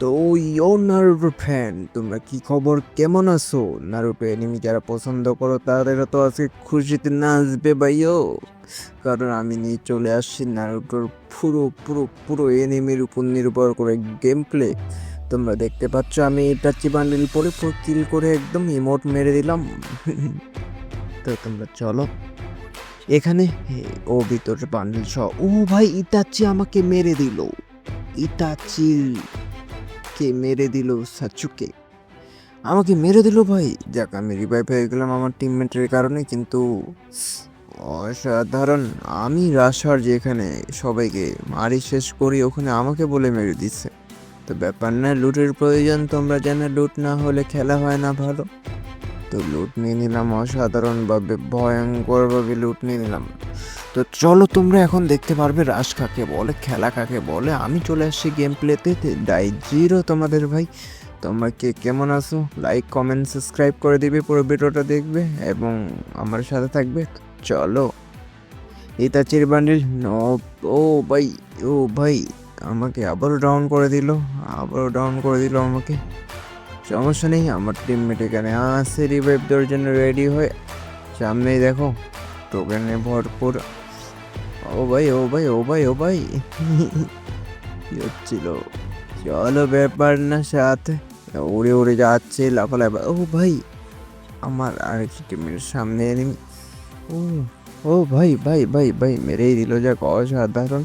তো ইয়ো Naruto fan তোমরা কি খবর? কেমন আছো? নারুটো এনিমি যারা পছন্দ করো তাদের তো আজকে খুশিতে নাচবে ভাইও। কারণ আমি নিয়ে চলে আসছি নারুটোর পুরো পুরো পুরো এনিমির উপর নির্ভর করে গেম প্লে তোমরা দেখতে পাচ্ছ, আমি এটা চিবান্ডিল পরে কিল করে একদম ইমোট মেরে দিলাম। তো তোমরা চলো। এখানে ও ভিতরে বান্ডিল সহ, ও ভাই ইতাচি আমাকে মেরে দিল। ইতাচি। কে মেরে দিল সাচুকে আমাকে মেরে দিল ভাই। যাক, আমি রিভাইভ হয়ে গেলাম আমার টিমমেটের কারণে, কিন্তু অসাধারণ। আমি রাশার যেখানে সবাইকে মারি, শেষ করি, ওখানে আমাকে বলে মেরে দিচ্ছে। তো ব্যাপার না, লুটের প্রয়োজন, তোমরা জানো, লুট না হলে খেলা হয় না ভালো। তো লুট নিয়ে নিলাম, অসাধারণভাবে, ভয়ঙ্করভাবে লুট নিয়ে নিলাম। তো চলো তোমরা এখন দেখতে পারবে রাশ কাকে বলে, খেলা কাকে বলে। আমি চলে আসছি গেম প্লেতে ডাই জিরো তোমাদের ভাই। তোমরা কে কেমন আছো? লাইক কমেন্ট সাবস্ক্রাইব করে দিবে, পুরো ভিডিওটা দেখবে এবং আমার সাথে থাকবে। চলো। এটা চির বান্ডিল। ও ভাই ও ভাই, আমাকে আবারও ডাউন করে দিল, আবারও ডাউন করে দিল আমাকে। সমস্যা নেই, আমার টিমমেট এখানে আছে রিভাইভ দেওয়ার জন্য রেডি হয়ে। সামনেই দেখো টোকেনে ভরপুর। ও ভাই ও ভাই ও ভাই ও ভাই। কি হচ্ছিল? চলো ব্যাপার না সাথে। উড়ে উড়ে যাচ্ছে, লাফালাফা। ও ভাই, আমার আরেকটি টিমের সামনে enemy। ও ও ভাই ভাই ভাই ভাই, মেরেই দিল যাক, অসাধারণ।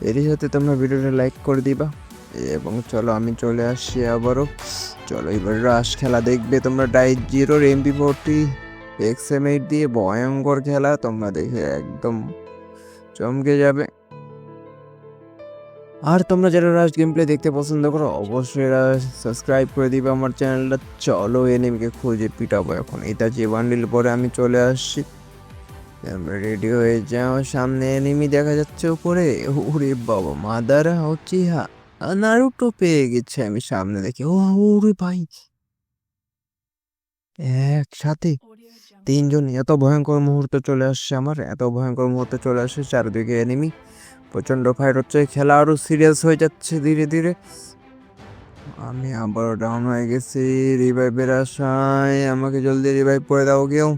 এরই সাথে তোমরা ভিডিওটা লাইক করে দিবা। এবং চলো, আমি চলে আসছি আবারও। চলো, এবার রাশ খেলা দেখবে তোমরা। ডাইট জিরোর M P forty X M eight দিয়ে ভয়ঙ্কর খেলা তোমরা দেখে একদম চমকে যাবে। আর তোমরা যারা রাশ গেম প্লে দেখতে পছন্দ করো, অবশ্যই সাবস্ক্রাইব করে দিবে আমার চ্যানেলটা চলো এনিমিকে খুঁজে পিটাবো এখন। এটা যে বান্ডিল পরে আমি চলে আসছি। আমরা রেডি হয়ে যাও। সামনে এনিমি দেখা যাচ্ছে উপরে। ওরে বাবা মাদারা হচ্ছে হা নারুটো পেয়ে গেছে আমি সামনে দেখি। ও ওরে ভাই। একসাথে তিনজন এত ভয়ঙ্কর মুহূর্তে চলে আসছে আমার, এত ভয়ঙ্কর মুহূর্তে চলে আসছে চারদিকে এনিমি প্রচণ্ড ফাইট হচ্ছে খেলা আরও সিরিয়াস হয়ে যাচ্ছে ধীরে ধীরে। আমি আবারও ডাউন হয়ে গেছি রিভাইভের আশায়, আমাকে জলদি রিভাইভ করে দাও কেউ।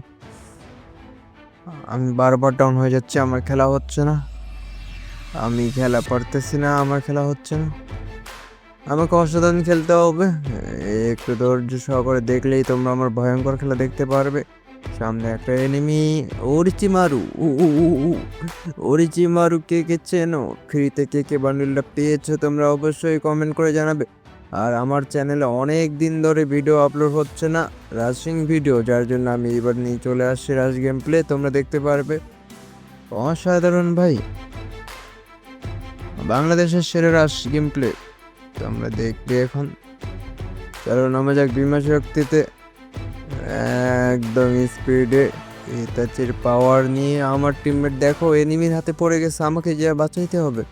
আমি বারবার ডাউন হয়ে যাচ্ছে, আমার খেলা হচ্ছে না। আমি খেলা পারতেছি না, আমার খেলা হচ্ছে না। আমাকে অসাধারণ খেলতে হবে। একটু ধৈর্য সহকারে দেখলেই তোমরা আমার ভয়ঙ্কর খেলা দেখতে পারবে। সামনে একটা এনিমি ওরিচিমারু। ওরিচিমারু কে কে চেনো? ফ্রিতে কে কে বান্ডেলটা পেয়েছ তোমরা অবশ্যই কমেন্ট করে জানাবে। আর আমার চ্যানেলে অনেক দিন ধরে ভিডিও আপলোড হচ্ছে না। রাশিং ভিডিও যার জন্য আমি এবার নিয়ে চলে আসছি রাশ গেম প্লে তোমরা দেখতে পারবে। অসাধারণ ভাই। বাংলাদেশের সেরা রাশ গেম প্লে তোমরা দেখবে এখন। চলো নামা যাক বিমা শক্তিতে। একদম স্পিডে ইতাচির পাওয়ার নিয়ে আমার টিমমেট দেখো এনিমির হাতে পড়ে গেছে, আমাকে যা বাঁচাইতে হবে।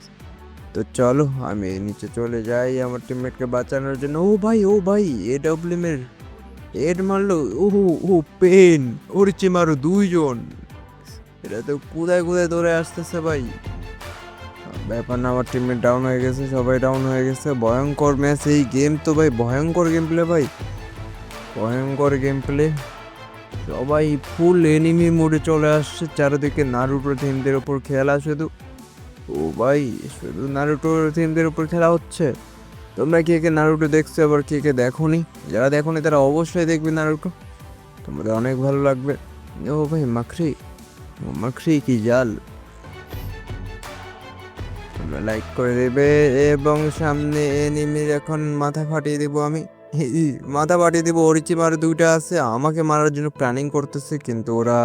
তো চলো, আমি নিচে চলে যাই আমার টিমমেটকে বাঁচানোর জন্য। ও ভাই ও ভাই এ ডাব্লিউমের এড মারলো। ও ও পেন ওরচে মারো দুইজন। এটা তো কোথায় কোথায় দৌড়ে আসতেছে ভাই। ব্যাপার না আমার টিমমেট ডাউন হয়ে গেছে, সবাই ডাউন হয়ে গেছে। ভয়ঙ্কর ম্যাচ এই গেম তো ভাই, ভয়ঙ্কর গেম প্লে ভাই। ভয়ঙ্কর গেম প্লে সবাই ফুল এনিমি মোডে চলে আসছে, চারিদিকে নারুটো থিমদের ওপর খেলা শুধু। ও ভাই, শুধু নারুটো থিমদের ওপর খেলা হচ্ছে। তোমরা কে কে নারুটো দেখছ, আবার কে কে দেখোনি? যারা দেখোনি, তারা অবশ্যই দেখবে নারুটো তোমাদের অনেক ভালো লাগবে। ও ভাই, মাখরি। মাখরি কি জাল। লাইক করে দেবে এবং সামনে এনিমির এখন মাথা ফাটিয়ে দেবো আমি। মাথা ফাটিয়ে দেবো অরিচি মারে দুইটা আছে, আমাকে মারার জন্য প্ল্যানিং করতেছে, কিন্তু ওরা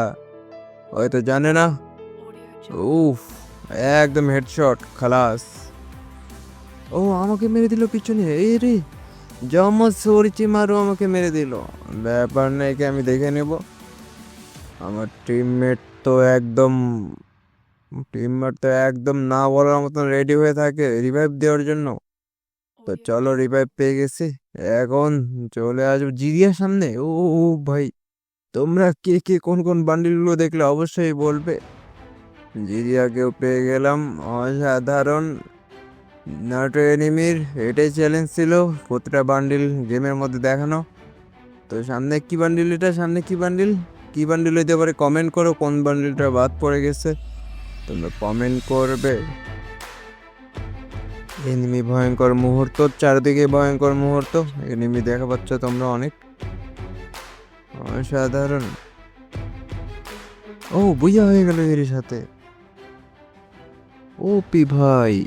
হয়তো জানে না। উফ, একদম হেডশট খালাস। ও, আমাকে মেরে দিল পিছনে এই রে জমা সরিচি মারু আমাকে মেরে দিল। ব্যাপার না একে আমি দেখে নেব। আমার টিমমেট তো একদম টিমমেট তো একদম না বলার মতন রেডি হয়ে থাকে রিভাইভ দেওয়ার জন্য। তো চলো রিভাইভ পেয়ে গেছি। এখন চলে আসব জিরিয়ার সামনে। ও ভাই তোমরা কে কে কোন কোন বান্ডিলগুলো দেখলে অবশ্যই বলবে। জিরিয়াকেও পেয়ে গেলাম। অসাধারণ। নারুটো এনিমির এটাই চ্যালেঞ্জ ছিল প্রতিটা বান্ডিল গেমের মধ্যে দেখানো। তো সামনে কি বান্ডিল এটা? সামনে কি বান্ডিল কি বান্ডিল হইতে পারে? কমেন্ট করো কোন বান্ডিলটা বাদ পড়ে গেছে। তোমরা কমেন্ট করবে। এনিমি ভয়ঙ্কর মুহূর্ত, চারদিকে ভয়ঙ্কর মুহূর্ত। এনিমি দেখা পাচ্ছ তোমরা অনেক। অসাধারণ। ও, বুঝা হয়ে গেল এর সাথে। ওপি ভাই।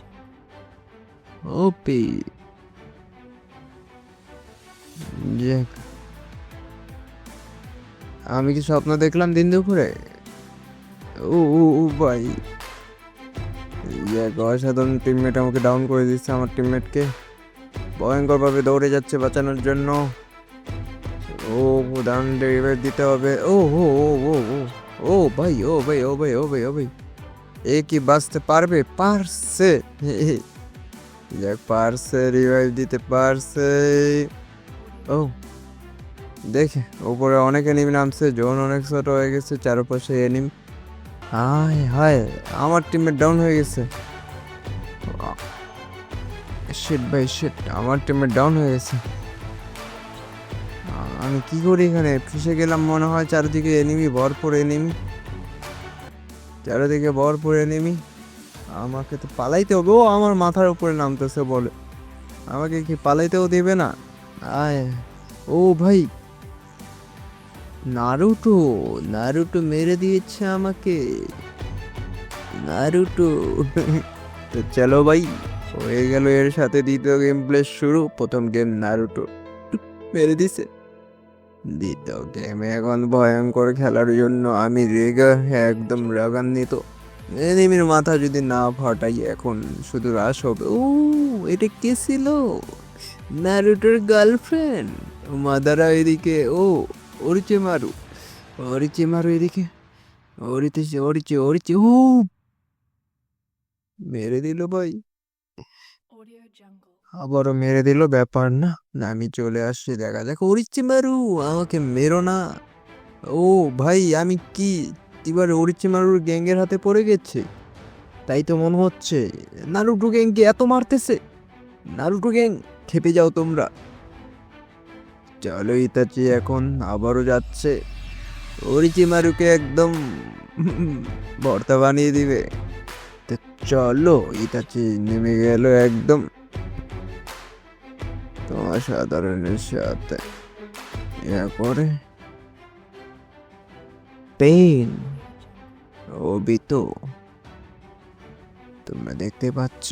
ওপি। আমি কি স্বপ্ন দেখলাম দিন দুপুরে? ও ও ভাই। এক অসাধারণ টিমমেট আমাকে ডাউন করে দিচ্ছে, আমার টিমমেটকে ভয়ঙ্করভাবে দৌড়ে যাচ্ছে বাঁচানোর জন্য। ও দারুণ ডেলিভারি দিতে হবে। ও হো ও ও ও ও ভাই ও ভাই ও ভাই ও ভাই ও, ভাই। এ কি বাঁচতে পারবে? পারছে। যাক পারছে রিভাইভ দিতে পারছে। ও, দেখে, ওপরে অনেক এনিমি নামছে, জোন অনেক ছোট হয়ে গেছে, চারপাশে এনিমি হায় হায়, আমার টিমের ডাউন হয়ে গেছে। শিট ভাই শিট আমার টিমের ডাউন হয়ে গেছে। আমি কি করি এখানে? ফেসে গেলাম, মনে হয় চারিদিকে এনিমি ভরপুর এনিমি চারিদিকে ভরপুর এনিমি আমাকে তো পালাইতে হবে ও আমার মাথার উপরে নামতেছে বলে। আমাকে কি পালাইতেও দেবে না? আয়। ও ভাই নারুটো নারুটো মেরে দিয়েছে আমাকে। নারুটো। তো চলো ভাই, হয়ে গেল এর সাথে দ্বিতীয় গেম প্লে শুরু, প্রথম গেম নারুটো। মেরে দিছে। দ্বিতীয় গেমে এখন ভয়ঙ্কর খেলার জন্য আমি রেগা একদম রাগান্বিত। এনিমির মাথা যদি না ফাটাই এখন শুধু রাস হবে। ও, এটা কে ছিল? নারুটোর গার্লফ্রেন্ড মাদারা এদিকে, ও। ওরিচে মারু ওরিচে মারু এদিকে ওরিতে ওরিচে ওরিচে ও মেরে দিল ভাই আবারও মেরে দিল ব্যাপার না না, আমি চলে আসছি দেখা যাক ওরিচে মারু আমাকে মেরো না ও ভাই আমি কি এবার ওরিচে মারুর গ্যাংয়ের হাতে পড়ে গেছে তাই তো মনে হচ্ছে নারুটো গ্যাংকে এত মারতেছে নারুটো গ্যাং খেপে যাও তোমরা চলো ইতাচি এখন আবারও যাচ্ছে। ওরিচি মারুকে একদম ভর্তা বানিয়ে দিবে। তো চলো ইতাচি নেমে গেল একদম। তোমার অসাধারণের সাথে। ইয়া করে পেন অবিতো তোমরা দেখতে পাচ্ছ,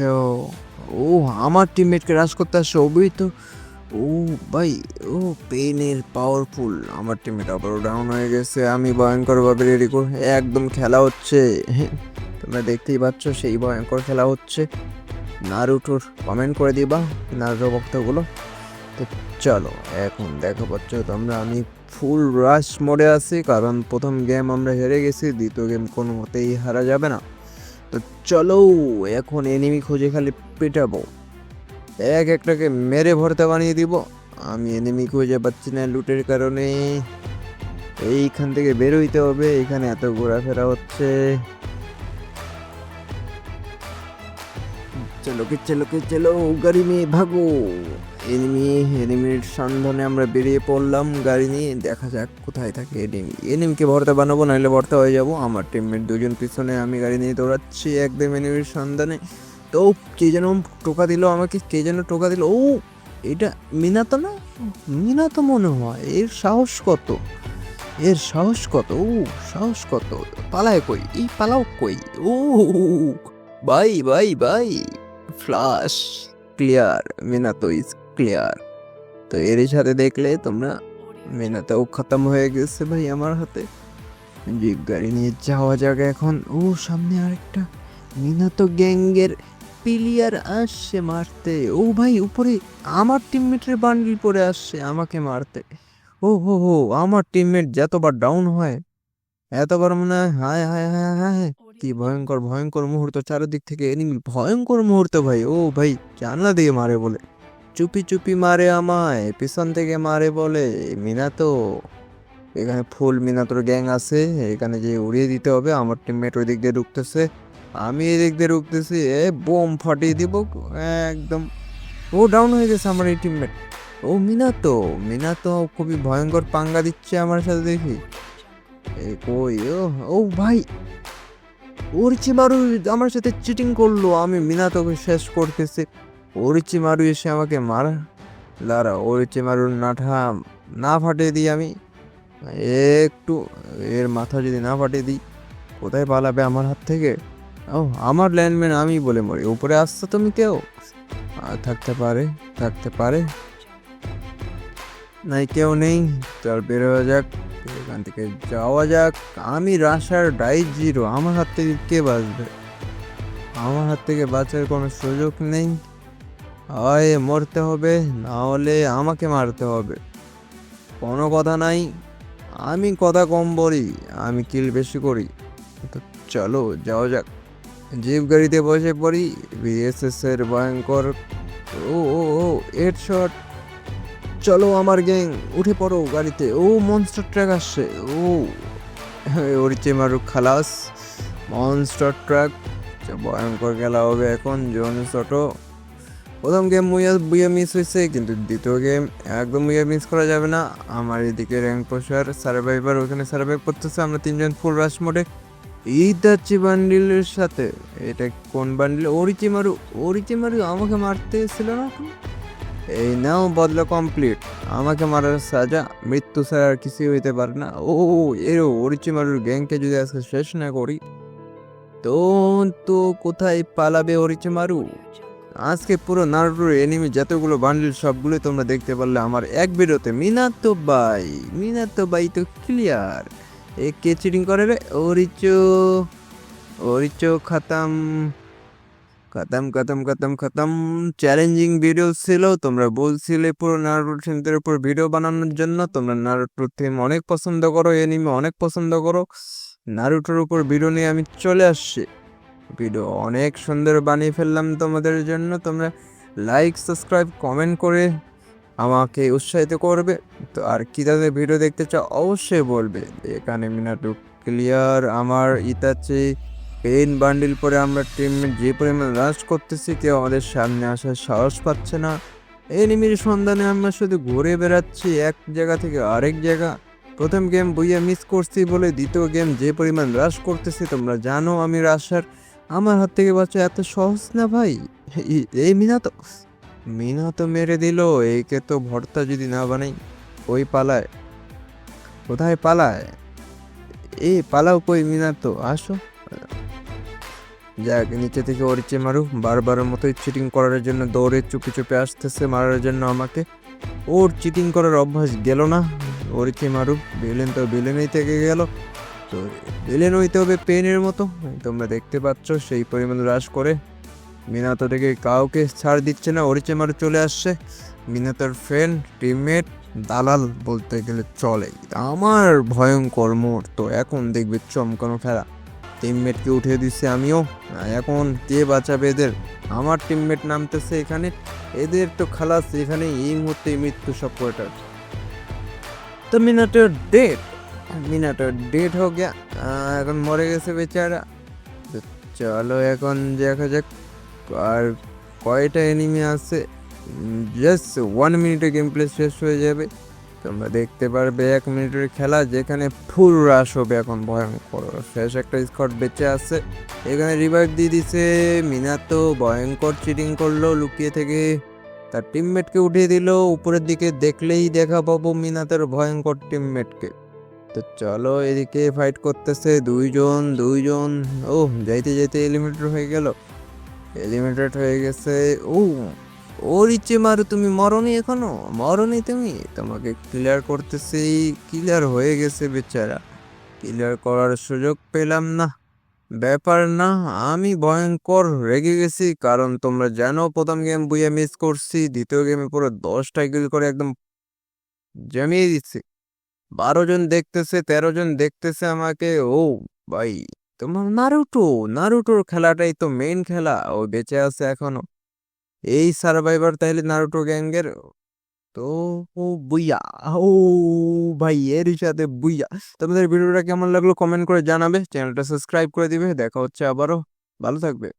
ও, আমার টিমমেটকে রাজ করতে আসছে অবিত ও ভাই, ও পেনের পাওয়ারফুল আমার টিমমেট আবারও ডাউন হয়ে গেছে, আমি ভয়ঙ্করভাবে রেডি করে, একদম খেলা হচ্ছে। তোমরা দেখতেই পাচ্ছ সেই ভয়ঙ্কর খেলা হচ্ছে। নারুটোর কমেন্ট করে দিবা, নারুটো বক্তগুলো তো চলো, এখন দেখা পাচ্ছ তোমরা, আমি ফুল রাশ মোডে আছি, কারণ প্রথম গেম আমরা হেরে গেছি, দ্বিতীয় গেম কোনো মতেই হারা যাবে না। তো চলো, এখন এনিমি খুঁজে খালি পেটাবো। এক একটাকে মেরে ভরতে বানিয়ে দিব। আমি এনিমি খুঁজে পাচ্ছি না লুটের কারণে। এইখান থেকে বেরোইতে হবে, এখানে এত ঘোরাফেরা হচ্ছে। চলো কে চলো কে, চলো, গাড়ি নিয়ে ভাগো। এনিমি এনিমির সন্ধানে আমরা বেরিয়ে পড়লাম, গাড়ি নিয়ে। দেখা যাক কোথায় থাকে এনিমি এনিমিকে ভরতে বানাবো, নাহলে ভরতে হয়ে যাব। আমার টিমমেট দুজন পিছনে, আমি গাড়ি নিয়ে দৌড়াচ্ছি, একদম এনিমির সন্ধানে। তো কে যেন টোকা দিল আমাকে, কে যেন টোকা দিল। ও, এটা মিনাতো না? মিনাতো মনে হয়। এর সাহস কত? এর সাহস কত? ও, সাহস কত? পালায় কই? এই পালাও কই? ও ভাই ভাই ভাই ফ্লাশ ক্লিয়ার মিনাতো ইজ ক্লিয়ার তো এর সাথে দেখলে তোমরা মিনাতেও খতম হয়ে গেছে ভাই আমার হাতে। জিপ গাড়ি নিয়ে যাওয়া যাক এখন। ও, সামনে আরেকটা মিনাতো গ্যাংয়ের প্লেয়ার আসছে মারতে। ও ভাই, উপরে আমার টিমমেটের বান্ডিল পরে আসছে, আমাকে মারতে। ও হো হো, আমার টিমমেট যতবার ডাউন হয়, এতবার মনে হয়, হায় হায় হায় হায় কি ভয়ঙ্কর ভয়ঙ্কর মুহূর্ত চারিদিক থেকে এনিমি ভয়ঙ্কর মুহূর্ত ভাই। ও ভাই, জানলা দিয়ে মারে বলে। চুপি চুপি মারে আমায়, পিছন থেকে মারে বলে, মিনাতো, এখানে ফুল মিনাতোর গ্যাং আছে, এখানে যে উড়িয়ে দিতে হবে, আমার টিমমেট ওই দিক দিয়ে ঢুকতেছে। আমি এদিক দিয়ে রুখতেছি, এ বোম ফাটিয়ে দিব, একদম। ও ডাউন হয়ে গেছে আমার এই টিমমেট ও মিনাতো মিনাতো খুবই ভয়ঙ্কর পাঙ্গা দিচ্ছে আমার সাথে দেখি। এ কই, ও ও ভাই ওরিচিমারু আমার সাথে চিটিং করল, আমি মিনাতোকে শেষ করতেছি। ওরিচিমারু এসে আমাকে মারা লারা ওরিচিমারুর নাঠা না ফাটিয়ে দিই আমি। একটু, এর মাথা যদি না ফাটিয়ে দিই, কোথায় পালাবে আমার হাত থেকে? ও আমার ল্যান্ডম্যান আমি বলে মরি। উপরে আসছো তুমি কেউ? থাকতে পারে থাকতে পারে। নাই কেউ নেই, চল বেরোয়া যাক, এখান থেকে যাওয়া যাক। আমি রাশার ডাই জিরো, আমার হাত থেকে কে বাঁচবে? আমার হাত থেকে বাঁচার কোনো সুযোগ নেই। হয় মরতে হবে, না হলে আমাকে মারতে হবে। কোনো কথা নাই। আমি কথা কম বলি, আমি কিল বেশি করি। তো চলো, যাওয়া যাক। জিপ গাড়িতে বসে পড়ি বিএসএস এর ভয়ঙ্কর, ও ও ও এড শট চলো আমার গ্যাং উঠে পড়ো গাড়িতে। ও মনস্টার ট্রাক আসছে। ও ওরিচে মারুক খালাস। মনস্টার ট্রাক ভয়ঙ্কর খেলা হবে এখন, জোন ছোটো। প্রথম গেম মুইয়া, বুইয়া মিস হয়েছে কিন্তু দ্বিতীয় গেম একদম বুইয়া মিস করা যাবে না। আমার এদিকে র্যাঙ্ক পোষার সার্ভাইভার ওখানে সার্ভাইভ করতেছে। আমরা তিনজন ফুল রাশ মোডে ইদাচি বান্ডিলের সাথে। এটা কোন বান্ডিল? অরিচি মারু অরিচি মারু আমাকে মারতে এসেছিল না এই নাও বদলা কমপ্লিট। আমাকে মারার সাজা, মৃত্যু ছাড়া আর কিছুই হইতে পারে না। ও এরও অরিচি মারুর গ্যাংকে যদি আজকে শেষ না করি, তো তো কোথায় পালাবে অরিচি মারু আজকে পুরো নারুটোর এনিমি যতগুলো বান্ডিল সবগুলো তোমরা দেখতে পারলে আমার এক ভিডিওতে মিনাতো বাই মিনাতো বাই তো ক্লিয়ার কে চিটিং করে রে। ওরিচো ওরিচো খতম খতম খতম খতম খতম। চ্যালেঞ্জিং ভিডিও ছিল, তোমরা বলছিলে পুরো নারুটো থিমদের উপর ভিডিও বানানোর জন্য। তোমরা নারুটো থিম অনেক পছন্দ করো এনিমে অনেক পছন্দ করো। নারুটোর উপর ভিডিও নিয়ে আমি চলে আসছি। ভিডিও অনেক সুন্দর বানিয়ে ফেললাম তোমাদের জন্য। তোমরা লাইক সাবস্ক্রাইব কমেন্ট করে আমাকে উৎসাহিত করবে। তো আর কি তাদের ভিডিও দেখতে চাও অবশ্যই বলবে। এখানে মিনাটু ক্লিয়ার আমার ইতাচি পেন বান্ডিল পরে আমরা টিম যে পরিমাণ রাশ করতেছি, কেউ আমাদের সামনে আসার সাহস পাচ্ছে না। এনিমির সন্ধানে আমরা শুধু ঘুরে বেড়াচ্ছি, এক জায়গা থেকে আরেক জায়গা। প্রথম গেম বইয়া মিস করছি বলে দ্বিতীয় গেম যে পরিমাণ রাশ করতেছি, তোমরা জানো আমি রাশার আমার হাত থেকে বাচ্চা এত সহজ না ভাই? এই মিনা তো মিনা তো মেরে দিল এইকে তো ভর্তা যদি না বানাই, ওই পালায়। কোথায় পালায়? এই পালাও কই মিনা তো, আসো। যাক, নিচে থেকে অরিচে মারু বারবারের মতোই চিটিং করার জন্য দৌড়ে চুপি চুপে আসতেছে মারার জন্য আমাকে। ওর চিটিং করার অভ্যাস গেল না। অরিচে মারু ভিলেন তো ভিলেনই থেকে গেল। তো ভিলেন হইতে হবে পেনের মতো। তোমরা দেখতে পাচ্ছ সেই পরিমাণ হ্রাস করে। মিনাতো থেকে কাউকে ছাড় দিচ্ছে না অরিচে মারু চলে আসছে। মিনাতোর ফ্রেন্ড টিমমেট দালাল বলতে গেলে চলে। আমার ভয়ঙ্কর মোড় তো এখন দেখবে চমকানো খেলা। টিমমেটকে উঠিয়ে দিচ্ছে আমিও। এখন কে বাঁচাবে এদের? আমার টিমমেট নামতেছে এখানে। এদের তো খালাস এখানে এই মুহূর্তে মৃত্যু সব কয়টার তো মিনাটোর ডেট মিনাটোর ডেট হো গিয়া আহ, এখন মরে গেছে বেচারা। তো চলো এখন দেখা যাক। আর কয়টা এনিমি আছে? জাস্ট ওয়ান মিনিটে গেম প্লে শেষ হয়ে যাবে। তোমরা দেখতে পারবে এক মিনিটের খেলা, যেখানে ফুল রাশ হবে এখন ভয়ঙ্কর শেষ একটা স্কট বেঁচে আছে। এখানে রিভাইভ দিয়ে দিছে মিনাতো, ভয়ঙ্কর চিটিং করল, লুকিয়ে থেকে তার টিমমেটকে উঠিয়ে দিল। উপরের দিকে দেখলেই দেখা পাবো মিনাতের ভয়ঙ্কর টিমমেটকে তো চলো এদিকে ফাইট করতেছে দুইজন দুইজন। ও যাইতে যাইতে এলিমিনেটর হয়ে গেল। এলিমিনেটেড হয়ে গেছে। ও ওর ইচ্ছে মারু, তুমি মরনি এখনও? মরনি তুমি? তোমাকে ক্লিয়ার করতেছি ক্লিয়ার হয়ে গেছে বেচারা। ক্লিয়ার করার সুযোগ পেলাম না। ব্যাপার না, আমি ভয়ঙ্কর রেগে গেছি, কারণ তোমরা জানো, প্রথম গেম বুয়ে মিস করছি, দ্বিতীয় গেমে পুরো দশটা কিল করে একদম জমিয়ে দিচ্ছি। বারো জন দেখতেছে, তেরো জন দেখতেছে আমাকে ও ভাই। তোমার নারুটো, নারুটোর খেলাটাই তো মেইন খেলা। ও বেঁচে আছে এখনও। এই সার্ভাইভার তাহলে নারুটো গ্যাংয়ের? তো ও বুইয়া, ও ভাই, এর সাথে বুইয়া। তোমাদের ভিডিওটা কেমন লাগল কমেন্ট করে জানাবে। চ্যানেলটা সাবস্ক্রাইব করে দিবে। দেখা হচ্ছে আবারও। ভালো থাকবে।